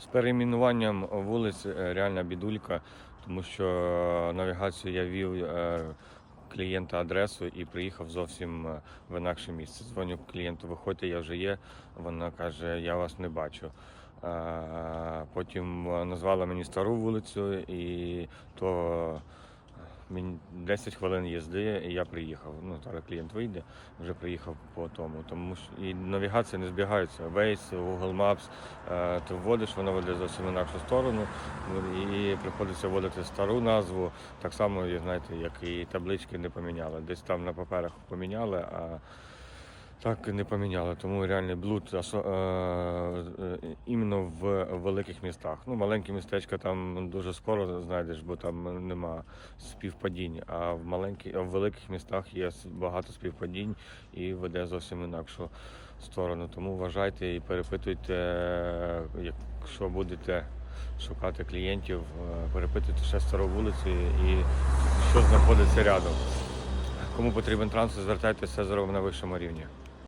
З перейменуванням вулиць е, реальна бідулька, тому що навігацію я вів е, клієнта адресу і приїхав зовсім е, в інакше місце. Дзвоню клієнту, виходьте, я вже є. Вона каже, я вас не бачу. Е, Потім е, назвала мені стару вулицю, і то мені 10 хвилин їзди, і я приїхав. Ну, зараз клієнт вийде, вже приїхав по тому. Тому що і навігація не збігається. Waze, Google Maps, е, ти вводиш, воно веде зовсім інакшу сторону. І приходиться вводити стару назву. Так само, знаєте, як і таблички не поміняли. Десь там на паперах поміняли, а так не поміняли. Тому реальний блуд е, е, іменно в великих містах. Ну, маленькі містечка там дуже скоро знайдеш, бо там нема співпадінь. А в маленьких, в великих містах є багато співпадінь і веде зовсім інакшу сторону. Тому вважайте і перепитуйте, якщо будете шукати клієнтів, е, перепитуйте ще стару вулицю і що знаходиться рядом. Кому потрібен транспорт, звертайтеся, зробимо на вищому рівні.